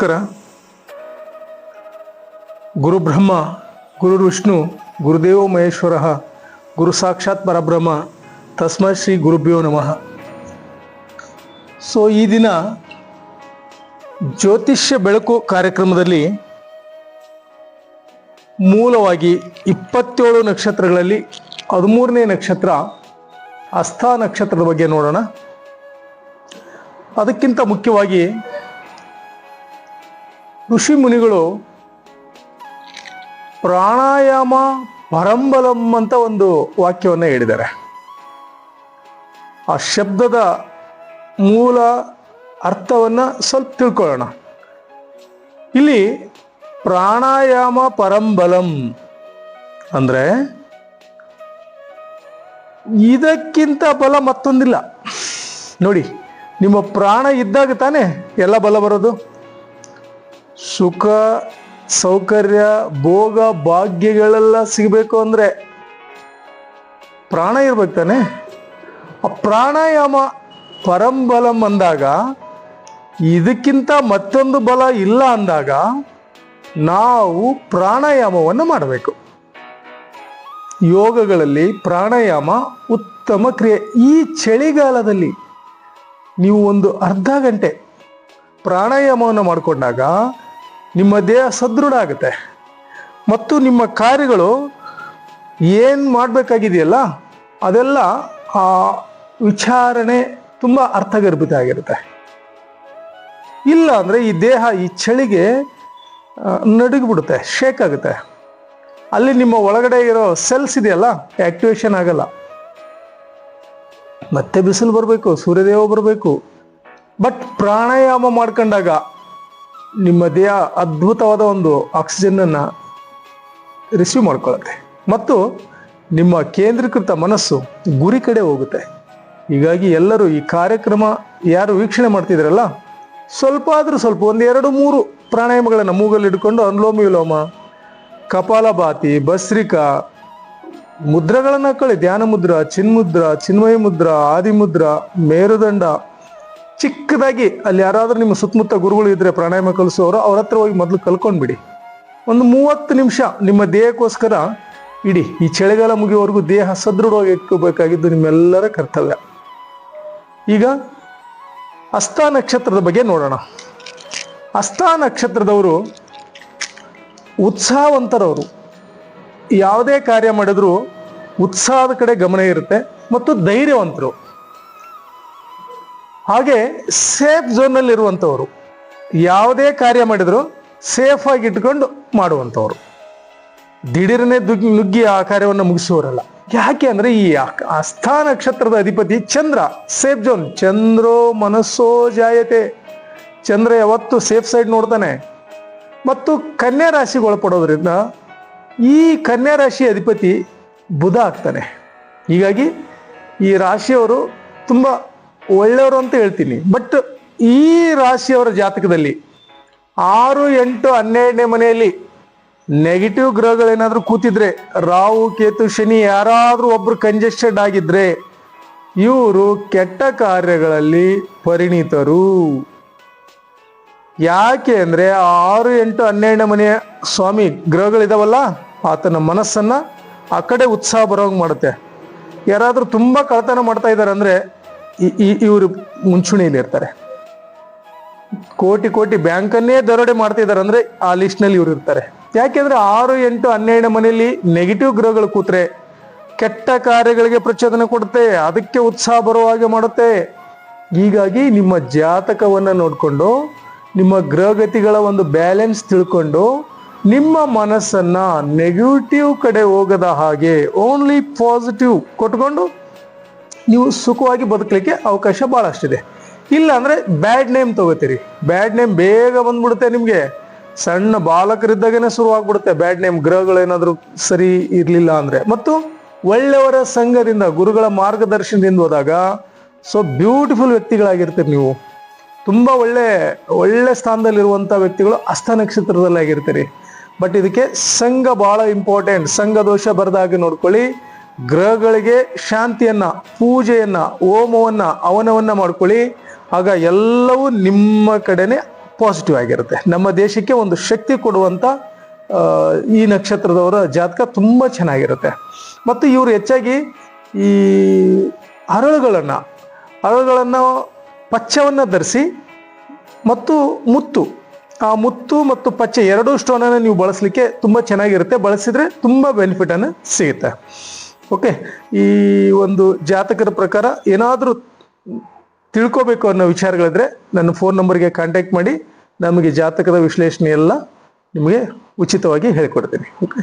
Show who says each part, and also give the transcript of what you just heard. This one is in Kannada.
Speaker 1: ನಮಸ್ಕಾರ ಗುರು ಬ್ರಹ್ಮ, ಗುರು ವಿಷ್ಣು ಗುರುದೇವೋ ಮಹೇಶ್ವರ, ಗುರು ಸಾಕ್ಷಾತ್ ಪರಬ್ರಹ್ಮ, ತಸ್ಮೈ ಶ್ರೀ ಗುರುಭ್ಯೋ ನಮಃ. ಸೊ ಈ ದಿನ ಜ್ಯೋತಿಷ್ಯ ಬೆಳಕು ಕಾರ್ಯಕ್ರಮದಲ್ಲಿ ಮೂಲವಾಗಿ ಇಪ್ಪತ್ತೇಳು ನಕ್ಷತ್ರಗಳಲ್ಲಿ ಹದಿಮೂರನೇ ನಕ್ಷತ್ರ ಅಸ್ಥಾ ನಕ್ಷತ್ರದ ಬಗ್ಗೆ ನೋಡೋಣ. ಅದಕ್ಕಿಂತ ಮುಖ್ಯವಾಗಿ ಋಷಿ ಮುನಿಗಳು ಪ್ರಾಣಾಯಾಮ ಪರಂಬಲಂ ಅಂತ ಒಂದು ವಾಕ್ಯವನ್ನು ಹೇಳಿದ್ದಾರೆ. ಆ ಶಬ್ದದ ಮೂಲ ಅರ್ಥವನ್ನು ಸ್ವಲ್ಪ ತಿಳ್ಕೊಳ್ಳೋಣ. ಇಲ್ಲಿ ಪ್ರಾಣಾಯಾಮ ಪರಂಬಲಂ ಅಂದರೆ ಇದಕ್ಕಿಂತ ಬಲ ಮತ್ತೊಂದಿಲ್ಲ. ನೋಡಿ, ನಿಮ್ಮ ಪ್ರಾಣ ಇದ್ದಾಗ ತಾನೇ ಎಲ್ಲ ಬಲ ಬರೋದು? ಸುಖ, ಸೌಕರ್ಯ, ಭೋಗ, ಭಾಗ್ಯಗಳೆಲ್ಲ ಸಿಗಬೇಕು ಅಂದರೆ ಪ್ರಾಣ ಇರ್ಬೇಕು ತಾನೆ? ಆ ಪ್ರಾಣಾಯಾಮ ಪರಂಬಲಂ ಅಂದಾಗ, ಇದಕ್ಕಿಂತ ಮತ್ತೊಂದು ಬಲ ಇಲ್ಲ ಅಂದಾಗ ನಾವು ಪ್ರಾಣಾಯಾಮವನ್ನು ಮಾಡಬೇಕು. ಯೋಗಗಳಲ್ಲಿ ಪ್ರಾಣಾಯಾಮ ಉತ್ತಮ ಕ್ರಿಯೆ. ಈ ಚಳಿಗಾಲದಲ್ಲಿ ನೀವು ಒಂದು ಅರ್ಧ ಗಂಟೆ ಪ್ರಾಣಾಯಾಮವನ್ನು ಮಾಡಿಕೊಂಡಾಗ ನಿಮ್ಮ ದೇಹ ಸದೃಢ ಆಗುತ್ತೆ. ಮತ್ತು ನಿಮ್ಮ ಕಾರ್ಯಗಳು ಏನು ಮಾಡಬೇಕಾಗಿದೆಯಲ್ಲ, ಅದೆಲ್ಲ ಆ ವಿಚಾರಣೆ ತುಂಬ ಅರ್ಥಗರ್ಭಿತ ಆಗಿರುತ್ತೆ. ಇಲ್ಲ ಅಂದರೆ ಈ ದೇಹ ಈ ಚಳಿಗೆ ನಡುಗಿಬಿಡುತ್ತೆ ಶೇಕ್ ಆಗುತ್ತೆ. ಅಲ್ಲಿ ನಿಮ್ಮ ಒಳಗಡೆ ಇರೋ ಸೆಲ್ಸ್ ಇದೆಯಲ್ಲ ಆಕ್ಟಿವೇಷನ್ ಆಗಲ್ಲ. ಮತ್ತೆ ಬಿಸಿಲು ಬರಬೇಕು, ಸೂರ್ಯದೇವ ಬರಬೇಕು. ಬಟ್ ಪ್ರಾಣಾಯಾಮ ಮಾಡ್ಕೊಂಡಾಗ ನಿಮ್ಮ ದೇಹ ಅದ್ಭುತವಾದ ಒಂದು ಆಕ್ಸಿಜನ್ ಅನ್ನ ರಿಸೀವ್ ಮಾಡ್ಕೊಳ್ಳುತ್ತೆ. ಮತ್ತು ನಿಮ್ಮ ಕೇಂದ್ರೀಕೃತ ಮನಸ್ಸು ಗುರಿ ಕಡೆ ಹೋಗುತ್ತೆ. ಹೀಗಾಗಿ ಎಲ್ಲರೂ ಈ ಕಾರ್ಯಕ್ರಮ ಯಾರು ವೀಕ್ಷಣೆ ಮಾಡ್ತಿದ್ರಲ್ಲ ಸ್ವಲ್ಪ ಆದ್ರೂ ಸ್ವಲ್ಪ ಒಂದು ಎರಡು ಮೂರು ಪ್ರಾಣಾಯಾಮಗಳನ್ನು ಮೂಗಲ್ಲಿ ಇಟ್ಕೊಂಡು ಅನುಲೋಮ ವಿಲೋಮ, ಕಪಾಲಭಾತಿ ಭಸ್ರಿಕಾ ಮುದ್ರಗಳನ್ನು ಕಳಿ ಧ್ಯಾನ ಮುದ್ರ, ಚಿನ್ಮುದ್ರ, ಚಿನ್ಮಯ ಮುದ್ರ, ಆದಿಮುದ್ರ, ಮೇರುದಂಡ ಚಿಕ್ಕದಾಗಿ ಅಲ್ಲಿ ಯಾರಾದರೂ ನಿಮ್ಮ ಸುತ್ತಮುತ್ತ ಗುರುಗಳು ಇದ್ದರೆ ಪ್ರಾಣಾಯಾಮ ಕಲಿಸೋರು ಅವ್ರ ಹತ್ರ ಹೋಗಿ ಮೊದಲು ಕಲ್ಕೊಂಡ್ಬಿಡಿ. ಒಂದು ಮೂವತ್ತು ನಿಮಿಷ ನಿಮ್ಮ ದೇಹಕ್ಕೋಸ್ಕರ ಇಡಿ. ಈ ಚಳಿಗಾಲ ಮುಗಿಯೋವರೆಗೂ ದೇಹ ಸದೃಢವಾಗಿ ಇಟ್ಕೋಬೇಕಾಗಿದ್ದು ನಿಮ್ಮೆಲ್ಲರ ಕರ್ತವ್ಯ. ಈಗ ಹಸ್ತ ನಕ್ಷತ್ರದ ಬಗ್ಗೆ ನೋಡೋಣ. ಹಸ್ತ ನಕ್ಷತ್ರದವರು ಉತ್ಸಾಹವಂತರವರು. ಯಾವುದೇ ಕಾರ್ಯ ಮಾಡಿದ್ರು ಉತ್ಸಾಹದ ಕಡೆ ಗಮನ ಇರುತ್ತೆ ಮತ್ತು ಧೈರ್ಯವಂತರು. ಹಾಗೆ ಸೇಫ್ ಝೋನಲ್ಲಿ ಇರುವಂಥವರು ಯಾವುದೇ ಕಾರ್ಯ ಮಾಡಿದ್ರು ಸೇಫ್ ಆಗಿ ಇಟ್ಕೊಂಡು ಮಾಡುವಂಥವ್ರು. ದಿಢೀರನೆ ದುಗ್ಗಿ ನುಗ್ಗಿ ಆ ಕಾರ್ಯವನ್ನು ಮುಗಿಸುವವರಲ್ಲ. ಯಾಕೆ ಅಂದ್ರೆ ಈ ಅಸ್ಥ ನಕ್ಷತ್ರದ ಅಧಿಪತಿ ಚಂದ್ರ ಸೇಫ್ ಝೋನ್ ಚಂದ್ರೋ ಮನಸ್ಸೋ ಜಾಯತೆ. ಚಂದ್ರ ಯಾವತ್ತು ಸೇಫ್ ಸೈಡ್ ನೋಡ್ತಾನೆ. ಮತ್ತು ಕನ್ಯಾ ರಾಶಿಗೆ ಒಳಪಡೋದ್ರಿಂದ ಈ ಕನ್ಯಾ ರಾಶಿ ಅಧಿಪತಿ ಬುಧ ಆಗ್ತಾನೆ. ಹೀಗಾಗಿ ಈ ರಾಶಿಯವರು ತುಂಬ ಒಳ್ಳೆಯವರು ಅಂತ ಹೇಳ್ತೀನಿ. ಬಟ್ ಈ ರಾಶಿಯವರ ಜಾತಕದಲ್ಲಿ ಆರು, ಎಂಟು, ಹನ್ನೆರಡನೇ ಮನೆಯಲ್ಲಿ ನೆಗೆಟಿವ್ ಗ್ರಹಗಳೇನಾದರೂ ಕೂತಿದ್ರೆ, ರಾಹು, ಕೇತು, ಶನಿ ಯಾರಾದರೂ ಒಬ್ರು ಕಂಜೆಸ್ಟೆಡ್ ಆಗಿದ್ರೆ ಇವರು ಕೆಟ್ಟ ಕಾರ್ಯಗಳಲ್ಲಿ ಪರಿಣಿತರು. ಯಾಕೆ ಅಂದರೆ ಆರು, ಎಂಟು, ಹನ್ನೆರಡನೇ ಮನೆಯ ಸ್ವಾಮಿ ಗ್ರಹಗಳಿದಾವಲ್ಲ, ಆತನ ಮನಸ್ಸನ್ನ ಆ ಕಡೆ ಉತ್ಸಾಹ ಬರೋಂಗೆ ಮಾಡುತ್ತೆ. ಯಾರಾದರೂ ತುಂಬಾ ಕಳತನ ಮಾಡ್ತಾ ಇದ್ದಾರೆ ಅಂದ್ರೆ ಇವರು ಮುಂಚೂಣಿಯಲ್ಲಿ ಇರ್ತಾರೆ. ಕೋಟಿ ಕೋಟಿ ಬ್ಯಾಂಕನ್ನೇ ದರೋಡೆ ಮಾಡ್ತಿದ್ದಾರೆ ಅಂದ್ರೆ ಆ ಲಿಸ್ಟ್ನಲ್ಲಿ ಇವ್ರು ಇರ್ತಾರೆ. ಯಾಕೆಂದ್ರೆ ಆರು, ಎಂಟು ಹನ್ನೆರಡು ಮನೆಯಲ್ಲಿ ನೆಗೆಟಿವ್ ಗ್ರಹಗಳು ಕೂತ್ರೆ ಕೆಟ್ಟ ಕಾರ್ಯಗಳಿಗೆ ಪ್ರಚೋದನೆ ಕೊಡುತ್ತೆ, ಅದಕ್ಕೆ ಉತ್ಸಾಹ ಬರುವ ಹಾಗೆ ಮಾಡುತ್ತೆ. ಹೀಗಾಗಿ ನಿಮ್ಮ ಜಾತಕವನ್ನ ನೋಡಿಕೊಂಡು, ನಿಮ್ಮ ಗ್ರಹಗತಿಗಳ ಒಂದು ಬ್ಯಾಲೆನ್ಸ್ ತಿಳ್ಕೊಂಡು, ನಿಮ್ಮ ಮನಸ್ಸನ್ನು ನೆಗೆಟಿವ್ ಕಡೆ ಹೋಗದ ಹಾಗೆ ಓನ್ಲಿ ಪಾಸಿಟಿವ್ ಕೊಟ್ಕೊಂಡು ನೀವು ಸುಖವಾಗಿ ಬದುಕಲಿಕ್ಕೆ ಅವಕಾಶ ಭಾಳಷ್ಟಿದೆ ಇಲ್ಲ ಅಂದರೆ ಬ್ಯಾಡ್ ನೇಮ್ ತಗೋತೀರಿ. ಬ್ಯಾಡ್ ನೇಮ್ ಬೇಗ ಬಂದ್ಬಿಡುತ್ತೆ ನಿಮಗೆ. ಸಣ್ಣ ಬಾಲಕರಿದ್ದಾಗನೇ ಶುರುವಾಗ್ಬಿಡುತ್ತೆ. ಬ್ಯಾಡ್ ನೇಮ್ ಗ್ರಹಗಳೇನಾದರೂ ಸರಿ ಇರಲಿಲ್ಲ ಅಂದರೆ. ಮತ್ತು ಒಳ್ಳೆಯವರ ಸಂಘದಿಂದ, ಗುರುಗಳ ಮಾರ್ಗದರ್ಶನದಿಂದ ಹೋದಾಗ ಸೊ ಬ್ಯೂಟಿಫುಲ್ ವ್ಯಕ್ತಿಗಳಾಗಿರ್ತೀರಿ ನೀವು. ತುಂಬ ಒಳ್ಳೆ ಒಳ್ಳೆ ಸ್ಥಾನದಲ್ಲಿರುವಂಥ ವ್ಯಕ್ತಿಗಳು ಹಸ್ತ ನಕ್ಷತ್ರದಲ್ಲಿ ಬಟ್ ಇದಕ್ಕೆ ಸಂಘ ಭಾಳ ಇಂಪಾರ್ಟೆಂಟ್ ಸಂಘ ದೋಷ ಬರದಾಗೆ ನೋಡ್ಕೊಳ್ಳಿ. ಗ್ರಹಗಳಿಗೆ ಶಾಂತಿಯನ್ನ, ಪೂಜೆಯನ್ನ, ಹೋಮವನ್ನ, ಅವನವನ್ನ ಮಾಡ್ಕೊಳ್ಳಿ. ಆಗ ಎಲ್ಲವೂ ನಿಮ್ಮ ಕಡೆನೆ ಪಾಸಿಟಿವ್ ಆಗಿರುತ್ತೆ. ನಮ್ಮ ದೇಶಕ್ಕೆ ಒಂದು ಶಕ್ತಿ ಕೊಡುವಂತ ಈ ನಕ್ಷತ್ರದವರ ಜಾತಕ ತುಂಬ ಚೆನ್ನಾಗಿರುತ್ತೆ. ಮತ್ತು ಇವರು ಹೆಚ್ಚಾಗಿ ಈ ಹರಳುಗಳನ್ನು ಹರಳುಗಳನ್ನು ಪಚ್ಚವನ್ನು ಧರಿಸಿ ಮತ್ತು ಮುತ್ತು. ಆ ಮುತ್ತು ಮತ್ತು ಪಚ್ಚೆ ಎರಡೂ ಸ್ಟೋನನ್ನು ನೀವು ಬಳಸಲಿಕ್ಕೆ ತುಂಬ ಚೆನ್ನಾಗಿರುತ್ತೆ. ಬಳಸಿದ್ರೆ ತುಂಬ ಬೆನಿಫಿಟನ್ನು ಸಿಗುತ್ತೆ. ಓಕೆ ಈ ಒಂದು ಜಾತಕದ ಪ್ರಕಾರ ಏನಾದರೂ ತಿಳ್ಕೋಬೇಕು ಅನ್ನೋ ವಿಚಾರಗಳಿದ್ರೆ ನನ್ನ ಫೋನ್ ನಂಬರ್ಗೆ ಕಾಂಟ್ಯಾಕ್ಟ್ ಮಾಡಿ ನಮಗೆ ಜಾತಕದ ವಿಶ್ಲೇಷಣೆ ಎಲ್ಲ ನಿಮಗೆ ಉಚಿತವಾಗಿ ಹೇಳಿಕೊಡ್ತೀನಿ. ಓಕೆ